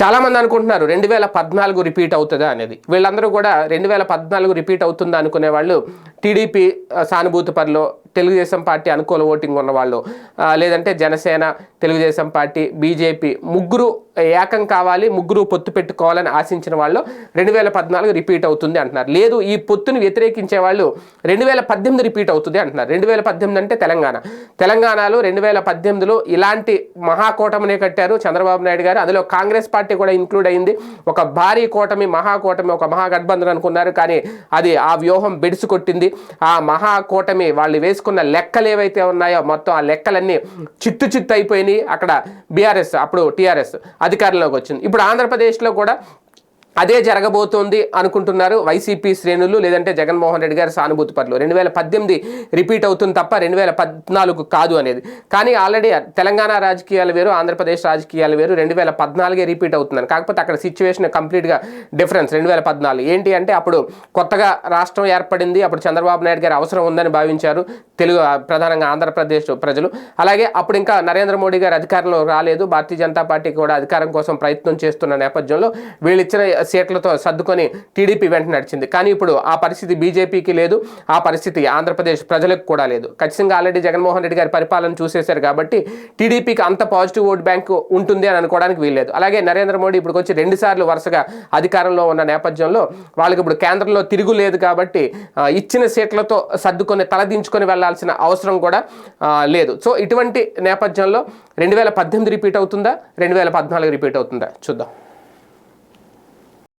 చాలామంది అనుకుంటున్నారు రెండు వేల పద్నాలుగు రిపీట్ అవుతుందా అనేది. వీళ్ళందరూ కూడా రెండు వేల పద్నాలుగు రిపీట్ అవుతుందా అనుకునే వాళ్ళు టీడీపీ సానుభూతి పనిలో తెలుగుదేశం పార్టీ అనుకూల ఓటింగ్ ఉన్నవాళ్ళు లేదంటే జనసేన తెలుగుదేశం పార్టీ బీజేపీ ముగ్గురు ఏకం కావాలి ముగ్గురు పొత్తు పెట్టుకోవాలని ఆశించిన వాళ్ళు రెండు వేల పద్నాలుగు రిపీట్ అవుతుంది అంటున్నారు. లేదు ఈ పొత్తుని వ్యతిరేకించే వాళ్ళు రెండు వేల పద్దెనిమిది రిపీట్ అవుతుంది అంటున్నారు. రెండు వేల పద్దెనిమిది అంటే తెలంగాణ. తెలంగాణలో రెండు వేల పద్దెనిమిదిలో ఇలాంటి మహాకూటమినే కట్టారు చంద్రబాబు నాయుడు గారు. అందులో కాంగ్రెస్ పార్టీ కూడా ఇంక్లూడ్ అయింది. ఒక భారీ కూటమి మహాకూటమి ఒక మహాగఠబంధన్ అనుకున్నారు. కానీ అది ఆ వ్యూహం బెడిసి కొట్టింది. ఆ మహాకూటమి వాళ్ళు రాసుకున్న లెక్కలు ఏవైతే ఉన్నాయో మొత్తం ఆ లెక్కలన్నీ చిత్తు చిత్తు అయిపోయినాయి అక్కడ బీఆర్ఎస్ అప్పుడు టీఆర్ఎస్ అధికారంలోకి వచ్చింది. ఇప్పుడు ఆంధ్రప్రదేశ్లో కూడా అదే జరగబోతోంది అనుకుంటున్నారు వైసీపీ శ్రేణులు లేదంటే జగన్మోహన్ రెడ్డి గారి సానుభూతి పట్ల రెండు వేల పద్దెనిమిది రిపీట్ అవుతుంది తప్ప రెండు వేల పద్నాలుగు కాదు అనేది. కానీ ఆల్రెడీ తెలంగాణ రాజకీయాలు వేరు ఆంధ్రప్రదేశ్ రాజకీయాలు వేరు. రెండు వేల పద్నాలుగే రిపీట్ అవుతుందని. కాకపోతే అక్కడ సిచ్యువేషన్ కంప్లీట్గా డిఫరెన్స్ రెండు వేల పద్నాలుగు. ఏంటి అంటే అప్పుడు కొత్తగా రాష్ట్రం ఏర్పడింది అప్పుడు చంద్రబాబు నాయుడు గారి అవసరం ఉందని భావించారు తెలుగు ప్రధానంగా ఆంధ్రప్రదేశ్ ప్రజలు. అలాగే అప్పుడు ఇంకా నరేంద్ర మోడీ గారు అధికారంలో రాలేదు. భారతీయ జనతా పార్టీ కూడా అధికారం కోసం ప్రయత్నం చేస్తున్న నేపథ్యంలో వీళ్ళు ఇచ్చిన సీట్లతో సర్దుకొని టీడీపీ వెంట నడిచింది. కానీ ఇప్పుడు ఆ పరిస్థితి బీజేపీకి లేదు ఆ పరిస్థితి ఆంధ్రప్రదేశ్ ప్రజలకు కూడా లేదు. ఖచ్చితంగా ఆల్రెడీ జగన్మోహన్ రెడ్డి గారి పరిపాలన చూసేశారు కాబట్టి టీడీపీకి అంత పాజిటివ్ ఓట్ బ్యాంక్ ఉంటుంది అని అనుకోవడానికి వీల్లేదు. అలాగే నరేంద్ర మోడీ ఇప్పుడు వచ్చి రెండుసార్లు వరుసగా అధికారంలో ఉన్న నేపథ్యంలో వాళ్ళకి ఇప్పుడు కేంద్రంలో తిరుగులేదు కాబట్టి ఇచ్చిన సీట్లతో సర్దుకొని తలదించుకొని వెళ్ళాల్సిన అవసరం కూడా లేదు. సో ఇటువంటి నేపథ్యంలో రెండు వేల పద్దెనిమిది రిపీట్ అవుతుందా? రెండు వేల పద్నాలుగు రిపీట్ అవుతుందా? చూద్దాం.